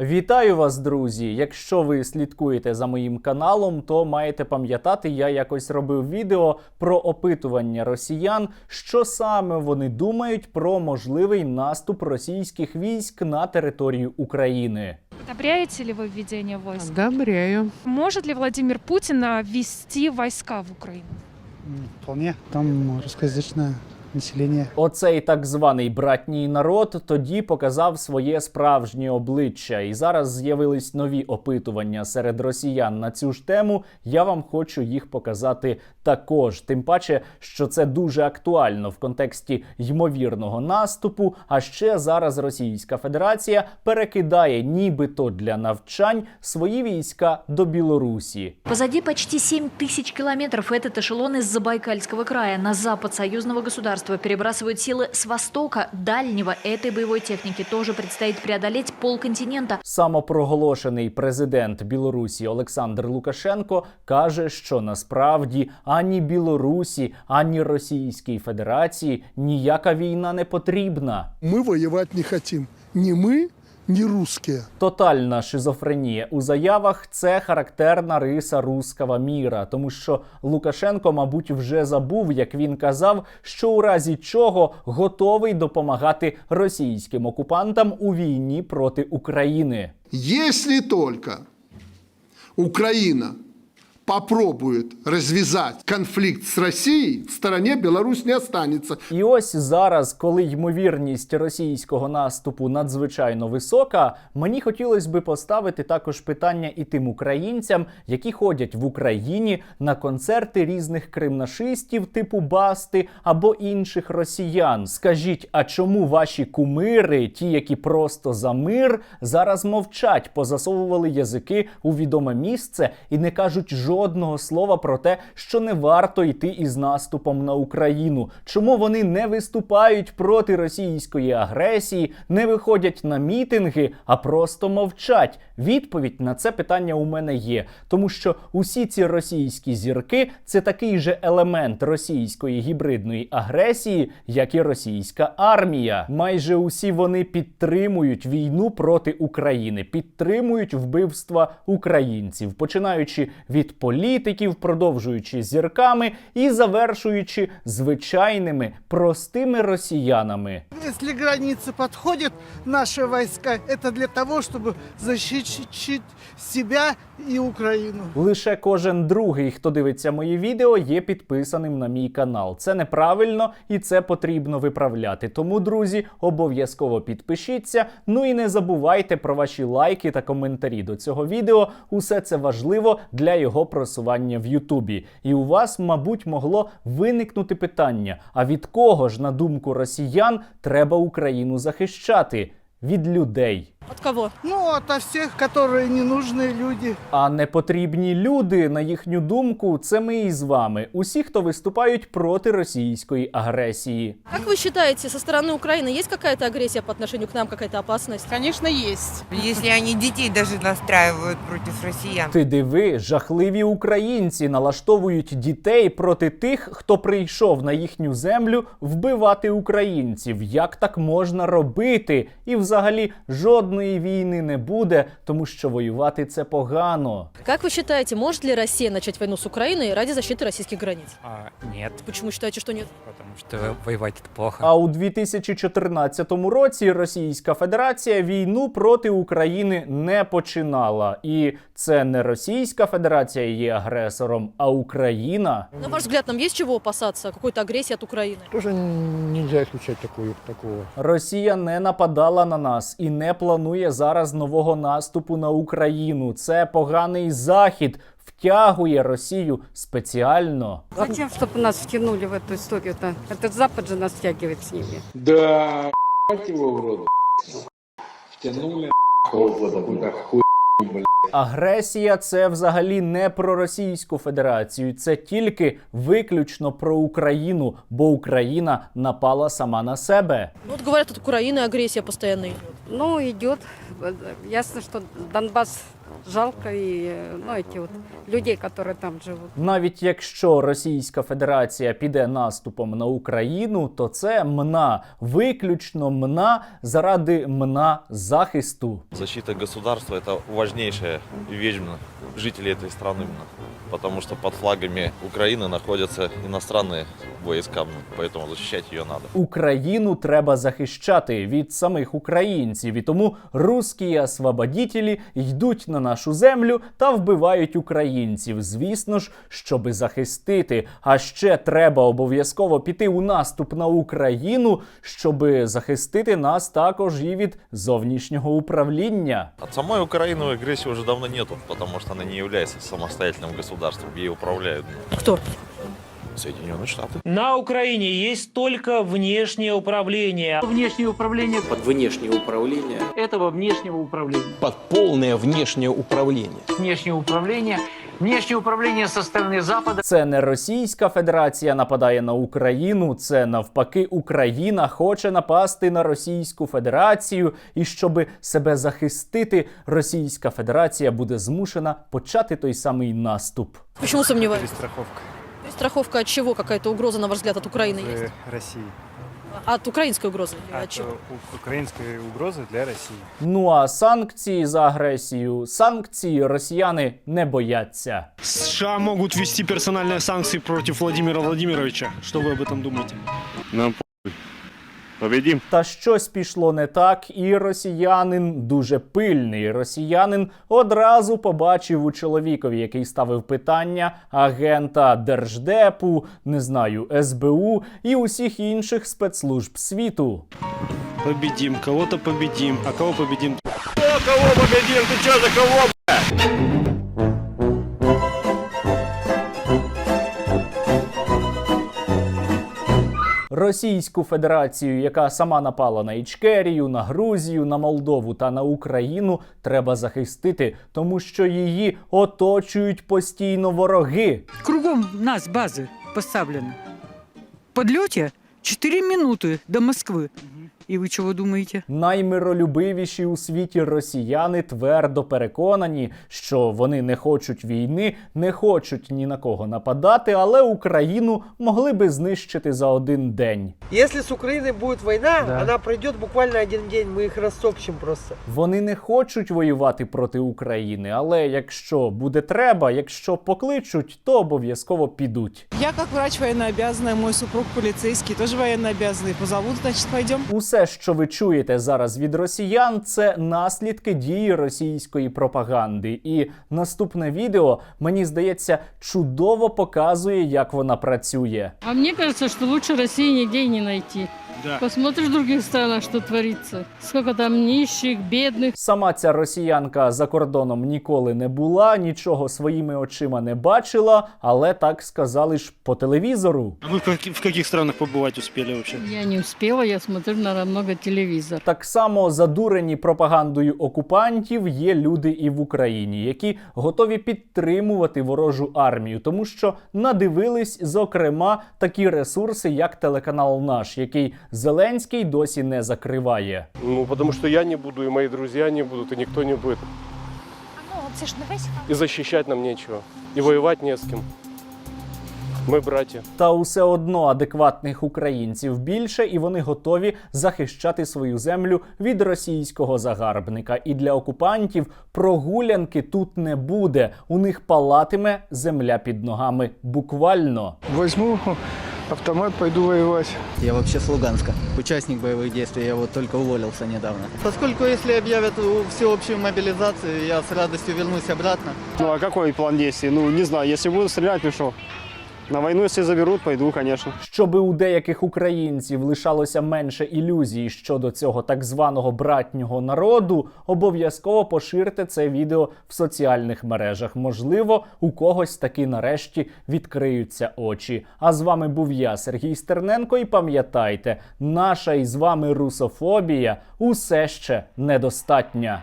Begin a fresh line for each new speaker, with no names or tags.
Вітаю вас, друзі! Якщо ви слідкуєте за моїм каналом, то маєте пам'ятати, я якось робив відео про опитування росіян, що саме вони думають про можливий наступ російських військ на територію України.
Одобряете ли вы введение войск?
Одобряю.
Может ли Владимир Путин а, ввести войска в Украину?
Вполне. Там русскоязычное население.
Оцей так званий братній народ тоді показав своє справжнє обличчя, і зараз з'явились нові опитування серед росіян на цю ж тему. Я вам хочу їх показати також. Тим паче, що це дуже актуально в контексті ймовірного наступу. А ще зараз Російська Федерація перекидає, нібито для навчань, свої війська до Білорусі.
Позади почти 7 тысяч километров этот эшелон из Забайкальского края на запад союзного государства перебрасывают силы с востока дальнего. Этой боевой техники тоже предстоит преодолеть полконтинента.
Самопроголошений президент Білорусі Олександр Лукашенко каже, що насправді ані Білорусі, ані Російській Федерації ніяка війна не потрібна.
Мы воевать не хотим. Ни мы, ни русские.
Тотальна шизофренія у заявах це характерна риса руского міра, тому що Лукашенко, мабуть, вже забув, як він казав, що у разі чого готовий допомагати російським окупантам у війні проти України.
Якщо тільки Украина попробует развязать конфликт с Россией, в стороне Беларусь не останется.
І ось зараз, коли ймовірність російського наступу надзвичайно висока, мені хотілося би поставити також питання і тим українцям, які ходять в Україні на концерти різних кримнашистів, типу Басти або інших росіян. Скажіть, а чому ваші кумири, ті, які просто за мир, зараз мовчать, позасовували язики у відоме місце і не кажуть жодного слова про те, що не варто йти із наступом на Україну? Чому вони не виступають проти російської агресії, не виходять на мітинги, а просто мовчать? Відповідь на це питання у мене є, тому що усі ці російські зірки це такий же елемент російської гібридної агресії, як і російська армія. Майже усі вони підтримують війну проти України, підтримують вбивства українців, починаючи від політиків, продовжуючи зірками і завершуючи звичайними простими росіянами.
Если границы подходят наши войска, это для того, чтобы защитить себя и Украину.
Лише кожен другий, хто дивиться мої відео, є підписаним на мій канал. Це неправильно і це потрібно виправляти. Тому, друзі, обов'язково підпишіться. Ну і не забувайте про ваші лайки та коментарі до цього відео. Усе це важливо для його просування в Ютубі. І у вас, мабуть, могло виникнути питання: а від кого ж, на думку росіян, треба Україну захищати? Від людей.
От кого?
Ну, ото всех, которые ненужные люди.
А непотрібні люди, на їхню думку, це ми із вами. Усі, хто виступають проти російської агресії.
Как вы считаете, со стороны Украины есть какая-то агрессия по отношению к нам, какая-то опасность?
Конечно, есть.
Если они детей даже настраивают против россиян.
Ти диви, жахливі українці налаштовують дітей проти тих, хто прийшов на їхню землю вбивати українців. Як так можна робити? І взагалі жодної війни не буде, тому що воювати це погано.
Как вы считаете, может ли Россия начать войну с Украиной ради защиты российских границ?
А, нет,
Почему считаете, что нет?
потому что воевать это плохо.
А у 2014 році Російська Федерація війну проти України не починала. І це не Російська Федерація є агресором, а Україна.
На ваш взгляд, нам есть чего опасаться? Какой-то агрессии от Украины?
Тоже нельзя исключать такую, такого.
Росія не нападала на нас і не планує зараз нового наступу на Україну. Це поганий захід. Втягує Росію спеціально.
Зачем, чтобы нас втянули в эту историю-то? Этот Запад же нас втягивает с ними.
Да, ебать его в рот. Втянули какой-то хуй.
Агресія це взагалі не про Російську Федерацію, це тільки виключно про Україну, бо Україна напала сама на себе.
Ну, вот говорят, от Украины агрессия постоянно идет.
Ну, идет. Ясно, что Донбасс жалко и, э, ну, эти вот людей, которые там живут.
Навіть якщо Російська Федерація піде наступом на Україну, то це мна, виключно мна заради мна захисту.
Защита государства – это важнейшая вещь именно жителей этой страны. именно. Потому что под флагами Украины находятся иностранные войска, поэтому защищать ее надо.
Україну треба захищати від самих українців, і тому русські освободітелі йдуть на нашу землю та вбивають українців. Звісно ж, щоби захистити. А ще треба обов'язково піти у наступ на Україну, щоби захистити нас також і від зовнішнього управління.
От самой Украины агрессии уже давно нету, потому что она не является самостоятельным государством, Ей управляют
Кто?
Соединенные Штаты.
На Украине есть только внешнее управление.
Внешнее управление
Под внешнее управление.
этого внешнего управления.
Под полное внешнее управление.
Внешнее управление. Внешнее управление со стороны Запада.
Це не Російська Федерація нападає на Україну, це навпаки Україна хоче напасти на Російську Федерацію, і щоби себе захистити, Російська Федерація буде змушена почати той самий наступ.
Почему сомневаетесь?
Страховка
Страховка от чего? Какая-то угроза, на ваш взгляд, от Украины есть?
России
От украинской угрозы? От чего?
украинской угрозы для России.
Ну а санкції за агресію, санкції росіяни не бояться.
США могут ввести персональные санкции против Владимира Владимировича. Что вы об этом думаете?
Нам Победим.
Та щось пішло не так, і росіянин дуже пильний. Росіянин одразу побачив у чоловікові, який ставив питання агента держдепу, не знаю, СБУ і усіх інших спецслужб світу.
Победим, кого-то победим. А кого победим?
Російську Федерацію, яка сама напала на Ічкерію, на Грузію, на Молдову та на Україну, треба захистити, тому що її оточують постійно вороги.
Кругом нас базы поставлены. В подлете 4 минуты до Москвы. И вы чего думаете?
Наймиролюбивіші у світі росіяни твердо переконані, що вони не хочуть війни, не хочуть ні на кого нападати, але Україну могли би знищити за один день.
Если с Украиной будет война, она пройдет буквально один день, мы их растопчем просто.
Вони не хочуть воювати проти України, але якщо буде треба, якщо покличуть, то обов'язково підуть.
Я как врач военнообязанная, мой супруг полицейский, тоже военнообязанный. Позовут, значит, пойдем.
Усе, що ви чуєте зараз від росіян, це наслідки дії російської пропаганди. І наступне відео, мені здається, чудово показує, як вона працює.
А мені кажется, що лучше Росії ніде не найти
Да.
Посмотришь в других странах, что творится. Сколько там нищих, бедных.
Сама ця росіянка за кордоном ніколи не була, нічого своїми очима не бачила, але так сказали ж по телевізору.
А вы в каких странах побывать успели вообще?
Я не успела, я смотрю на много телевизор.
Так само задурені пропагандою окупантів є люди і в Україні, які готові підтримувати ворожу армію, тому що надивились, зокрема, такі ресурси, як телеканал наш, який Зеленський досі не закриває.
Ну, потому что я не буду, и мои друзья не будут, и никто не будет. И защищать нам нечего. И воевать не с кем. Мы братья.
Та усе одно адекватних українців більше, і вони готові захищати свою землю від російського загарбника. І для окупантів прогулянки тут не буде. У них палатиме земля під ногами буквально.
Возьму автомат, пойду воевать.
Я вообще с Луганска. Участник боевых действий, я вот только уволился недавно.
Поскольку если объявят всеобщую мобилизацию, я с радостью вернусь обратно.
Ну а какой план действий? Ну не знаю, если буду стрелять, ну что? На войну, если заберут, пойду, конечно.
Щоби у деяких українців лишалося менше ілюзій щодо цього так званого братнього народу, обов'язково поширте це відео в соціальних мережах. Можливо, у когось таки нарешті відкриються очі. А з вами був я, Сергій Стерненко. І пам'ятайте, наша із вами русофобія усе ще недостатня.